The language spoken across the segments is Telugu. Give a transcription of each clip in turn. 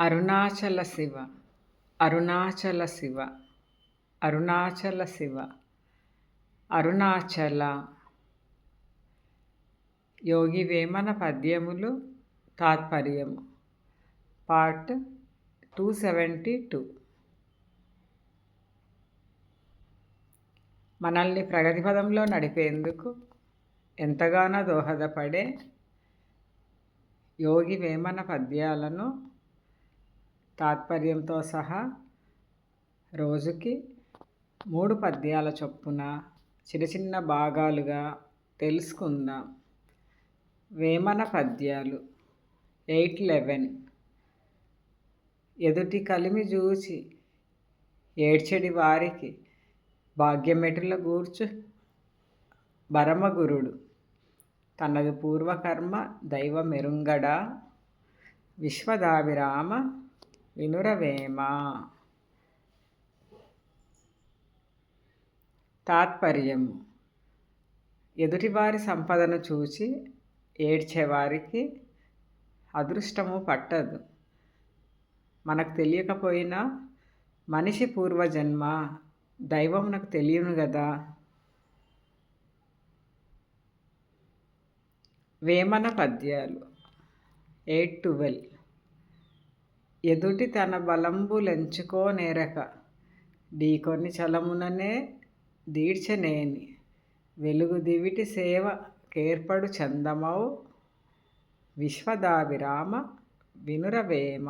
అరుణాచల శివ అరుణాచల శివ అరుణాచల శివ అరుణాచల. యోగి వేమన పద్యములు తాత్పర్యము. Part two seventy two. మనల్ని ప్రగతి పదంలో నడిపేందుకు ఎంతగానో దోహదపడే యోగి వేమన పద్యాలను తాత్పర్యంతో సహా రోజుకి మూడు పద్యాల చొప్పున చిన్న చిన్న భాగాలుగా తెలుసుకుందాం. వేమన పద్యాలు. ఎయిట్ లెవెన్ ఎదుటి కలిమి చూచి ఏడ్చెడి వారికి భాగ్యమెటుల గూర్చు భరమగురుడు. తనది పూర్వకర్మ దైవమెరుంగడా. విశ్వదాభిరామ వినురవేమ తాత్పర్యము. ఎదుటివారి సంపదను చూచి ఏడ్చేవారికి అదృష్టము పట్టదు. మనకు తెలియకపోయినా మనిషి పూర్వజన్మ దైవం నాకు తెలియను కదా వేమన పద్యాలు. ఎయిట్ ట్వెల్వ్ ఎదుటి తన బలంబులెంచుకోనేరక ఢీకొని చలముననే దీడ్చనేని. వెలుగు దివిటి సేవ కేర్పడు చందమౌ. విశ్వదాభిరామ వినురవేమ.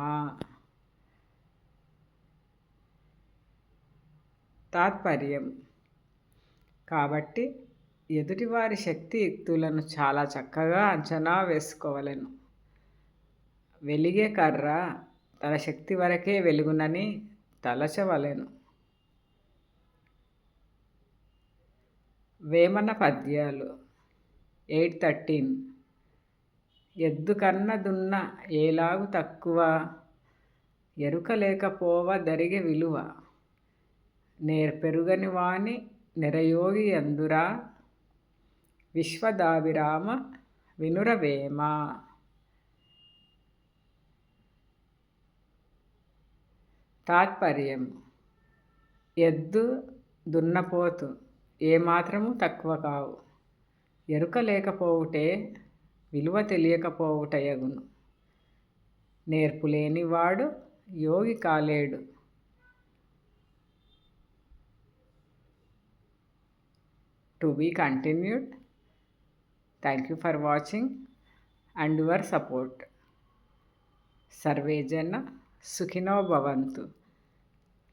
తాత్పర్యం. కాబట్టి ఎదుటివారి శక్తి యుక్తులను చాలా చక్కగా అంచనా వేసుకోవలను. వెలిగే కర్ర తన శక్తి వరకే వెలుగునని తలచవలెను. వేమన పద్యాలు ఎయిట్ థర్టీన్. ఎద్దు కన్న దున్న ఏలాగు తక్కువ ఎరుక లేకపోవ దరిగే విలువ. నేర్పెరుగని వాణి నిరయోగి అందురా విశ్వదాభిరామ వినురవేమ తాత్పర్యం. ఎద్దు దున్నపోతు ఏమాత్రము తక్కువ కావు. ఎరుక లేకపోవుటే విలువ తెలియకపోవుటయగును. నేర్పులేనివాడు యోగి కాలేడు. To be continued. Thank you for watching and your support. Survey జన సుఖినో భవంతు.